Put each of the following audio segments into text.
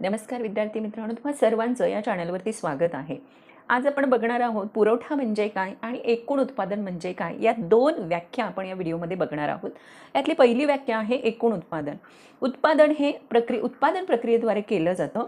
नमस्कार विद्यार्थी मित्रांनो तुम्हा सर्वांचं या चॅनलवरती स्वागत आहे. आज आपण बघणार आहोत पुरवठा म्हणजे काय आणि एकूण उत्पादन म्हणजे काय या दोन व्याख्या आपण या व्हिडिओमध्ये बघणार आहोत. यातली पहिली व्याख्या आहे एकूण उत्पादन. उत्पादन हे प्रक्रि उत्पादन प्रक्रियेद्वारे केलं जातं.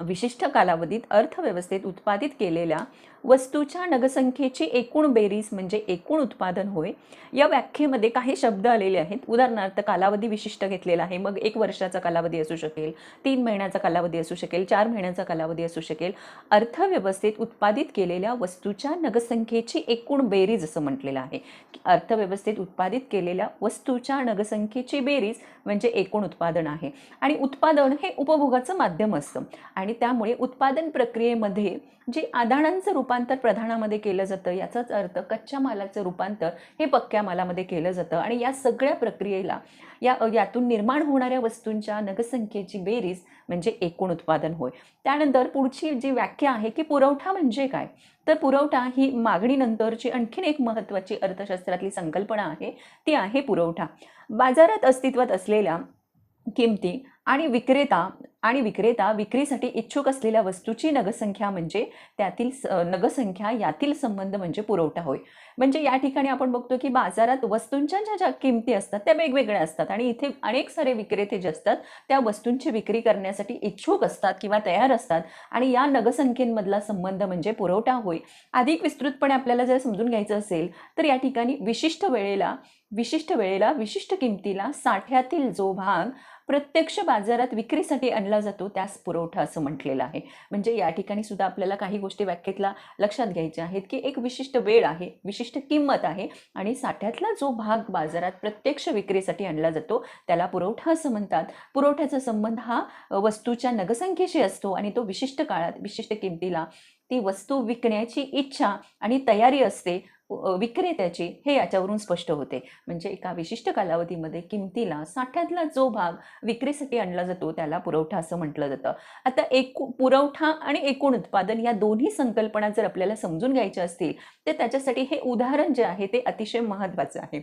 विशिष्ट कालावधीत अर्थव्यवस्थेत उत्पादित केलेल्या वस्तूच्या नगसंख्येची एकूण बेरीज म्हणजे एकूण उत्पादन होय. या व्याख्येमध्ये काही शब्द आलेले आहेत. उदाहरणार्थ कालावधी विशिष्ट घेतलेला आहे. मग एक वर्षाचा कालावधी असू शकेल तीन महिन्याचा कालावधी असू शकेल चार महिन्याचा कालावधी असू शकेल. अर्थव्यवस्थेत उत्पादित केलेल्या वस्तूच्या नगसंख्येची एकूण बेरीज असं म्हटलेलं आहे. अर्थव्यवस्थेत उत्पादित केलेल्या वस्तूच्या नगसंख्येची बेरीज म्हणजे एकूण उत्पादन आहे. आणि उत्पादन हे उपभोगाचं माध्यम असतं. आणि त्यामुळे उत्पादन प्रक्रियेमध्ये जे आदानांचं रूपांतर प्रधानामध्ये केलं जातं याचाच अर्थ कच्च्या मालाचं रूपांतर हे पक्क्या मालामध्ये केलं जातं. आणि या सगळ्या प्रक्रियेला या यातून निर्माण होणाऱ्या वस्तूंच्या नगसंख्येची बेरीज म्हणजे एकूण उत्पादन होय. त्यानंतर पुढची जी व्याख्या आहे की पुरवठा म्हणजे काय? तर पुरवठा ही मागणीनंतरची आणखीन एक महत्त्वाची अर्थशास्त्रातली संकल्पना आहे ती आहे पुरवठा. बाजारात अस्तित्वात असलेल्या किमती आणि विक्रेता आणि विक्रेता विक्रीसाठी इच्छुक असलेल्या वस्तूची नगसंख्या म्हणजे त्यातील स नगसंख्या यातील संबंध म्हणजे पुरवठा होय. म्हणजे या ठिकाणी आपण बघतो की बाजारात वस्तूंच्या ज्या ज्या किमती असतात त्या वेगवेगळ्या असतात आणि इथे अनेक सारे विक्रेते जे असतात त्या वस्तूंची विक्री करण्यासाठी इच्छुक असतात किंवा तयार असतात आणि या नगसंख्येमधला संबंध म्हणजे पुरवठा होय. अधिक विस्तृतपणे आपल्याला जर समजून घ्यायचं असेल तर या ठिकाणी विशिष्ट वेळेला विशिष्ट वेळेला विशिष्ट किमतीला साठ्यातील जो भाग प्रत्यक्ष बाजारात विक्रीसाठी आणला जातो त्यास पुरवठा असं म्हटलेलं आहे. म्हणजे या ठिकाणी सुद्धा आपल्याला काही गोष्टी व्याख्येतला लक्षात घ्यायच्या आहेत की एक विशिष्ट वेळ आहे विशिष्ट किंमत आहे आणि साठ्यातला जो भाग बाजारात प्रत्यक्ष विक्रीसाठी आणला जातो त्याला पुरवठा असं म्हणतात. पुरवठ्याचा संबंध हा वस्तूच्या नगसंख्येशी असतो आणि तो विशिष्ट काळात विशिष्ट किमतीला ती वस्तू विकण्याची इच्छा आणि तयारी असते विक्रेत्याची हे याच्यावरून स्पष्ट होते. म्हणजे एका विशिष्ट कालावधीमध्ये किमतीला साठ्यातला जो भाग विक्रीसाठी आणला जातो त्याला पुरवठा असं म्हटलं जातं. आता एकू पुरवठा आणि एकूण उत्पादन या दोन्ही संकल्पना जर आपल्याला समजून घ्यायच्या असतील तर त्याच्यासाठी हे उदाहरण जे आहे ते अतिशय महत्त्वाचं आहे.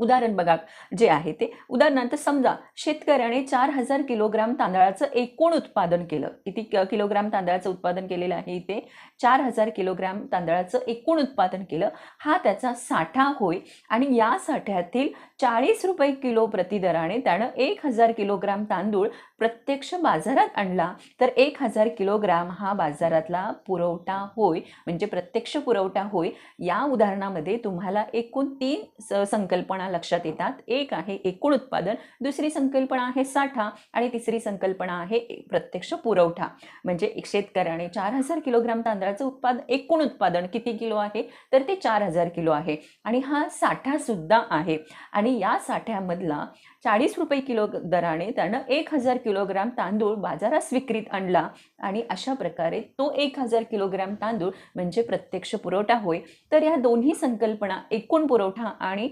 उदाहरण बघा जे आहे ते. उदाहरणार्थ समजा शेतकऱ्याने चार हजार किलोग्राम तांदळाचं एकूण उत्पादन केलं. किती किलोग्राम तांदळाचं उत्पादन केलेलं आहे इथे? चार हजार किलोग्राम तांदळाचं एकूण उत्पादन केलं. हा त्याचा साठा होय आणि या साठ्यातील चाळीस रुपये किलो प्रतिदराने त्यानं एक हजार किलोग्राम तांदूळ प्रत्यक्ष बाजारात आणला. तर एक हजार किलोग्राम हा बाजारातला पुरवठा होय म्हणजे प्रत्यक्ष पुरवठा होय. या उदाहरणामध्ये तुम्हाला एकूण तीन संकल्पना लक्षात येतात. एक आहे एकूण उत्पादन दुसरी संकल्पना आहे साठा आणि तिसरी संकल्पना आहे प्रत्यक्ष पुरवठा. म्हणजे एक शेतकऱ्याने चार हजार किलोग्राम तांदळाचं उत्पादन एकूण उत्पादन किती किलो आहे? तर ते चार हजार किलो आहे. आणि हा साठा सुद्धा आहे. आणि या साठ्यामधला चाळीस रुपये किलो दराने त्यानं एक हजार किलोग्राम तांदूळ बाजारात विक्रीत आणला. आणि अशा प्रकारे तो एक हजार किलोग्राम तांदूळ म्हणजे प्रत्यक्ष पुरवठा होय. तर या दोन्ही संकल्पना एकूण पुरवठा आणि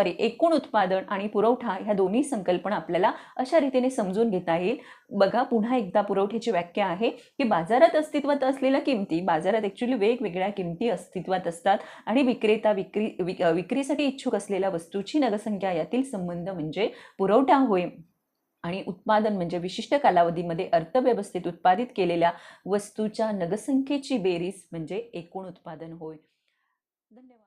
सॉरी एकूण उत्पादन आणि पुरवठा ह्या दोन्ही संकल्पना आपल्याला अशा रीतीने समजून घेता येईल. बघा पुन्हा एकदा पुरवठ्याची व्याख्या आहे की बाजारात अस्तित्वात असलेल्या किमती बाजारात ॲक्च्युली वेगवेगळ्या किमती अस्तित्वात असतात आणि विक्रेता विक्री विक विक्रीसाठी इच्छुक असलेल्या वस्तूची नगसंख्या यातील संबंध म्हणजे पुरवठा होय आणि उत्पादन म्हणजे विशिष्ट कालावधीमध्ये अर्थव्यवस्थेत उत्पादित केलेल्या वस्तूच्या नगसंख्येची बेरीज म्हणजे एकूण उत्पादन होय. धन्यवाद.